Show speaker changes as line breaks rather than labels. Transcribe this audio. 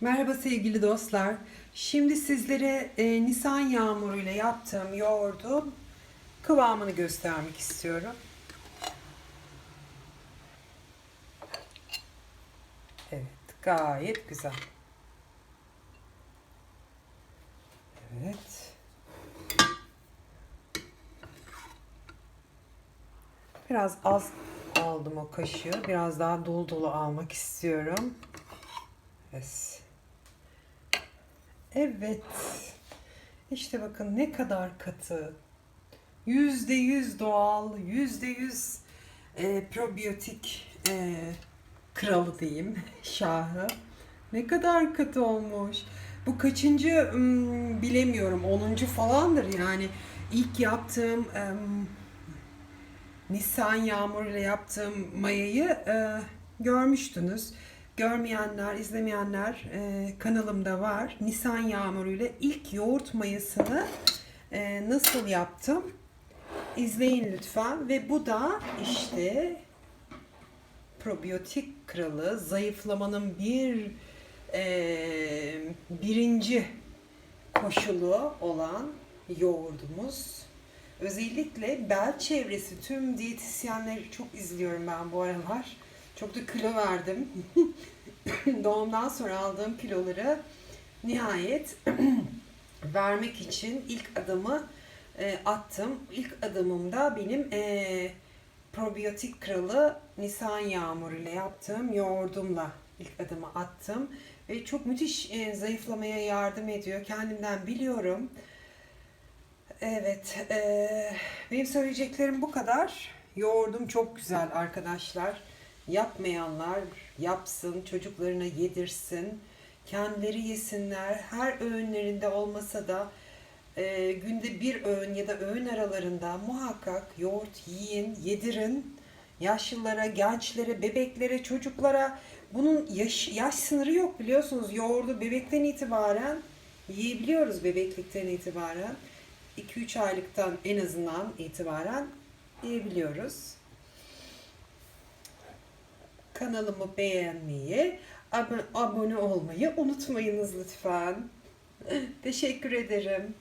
Merhaba sevgili dostlar. Şimdi sizlere e, Nisan yağmuruyla yaptığım yoğurdun kıvamını göstermek istiyorum. Evet, gayet güzel. Evet. Biraz az aldım o kaşığı. Biraz daha dolu dolu almak istiyorum. Evet. Evet. İşte bakın ne kadar katı. Yüzde yüz doğal, yüzde yüz e, probiyotik e, kralı diyeyim, şahı. Ne kadar katı olmuş. Bu kaçıncı hmm, bilemiyorum. Onuncu falandır yani. İlk yaptığım em, Nisan yağmuruyla yaptığım mayayı e, görmüştünüz. Görmeyenler, izlemeyenler e, kanalımda var. Nisan yağmuruyla ilk yoğurt mayasını e, nasıl yaptım? İzleyin lütfen. Ve bu da işte probiyotik kralı, zayıflamanın bir e, birinci koşulu olan yoğurdumuz. Özellikle bel çevresi tüm diyetisyenleri çok izliyorum ben bu aralar. Çok da kilo verdim. Doğumdan sonra aldığım kiloları nihayet vermek için ilk adımı e, attım. İlk adımımda benim e, probiyotik kralı Nisan yağmuru ile yaptığım yoğurdumla ilk adımı attım. Ve çok müthiş e, zayıflamaya yardım ediyor. Kendimden biliyorum. Evet, e, benim söyleyeceklerim bu kadar. Yoğurdum çok güzel arkadaşlar. Yapmayanlar yapsın, çocuklarına yedirsin, kendileri yesinler. Her öğünlerinde olmasa da e, günde bir öğün ya da öğün aralarında muhakkak yoğurt yiyin, yedirin. Yaşlılara, gençlere, bebeklere, çocuklara bunun yaş, yaş sınırı yok biliyorsunuz. Yoğurdu bebekten itibaren yiyebiliyoruz bebeklikten itibaren. 2-3 aylıktan en azından itibaren yiyebiliyoruz. Kanalımı beğenmeyi, ab- abone olmayı unutmayınız lütfen. Teşekkür ederim.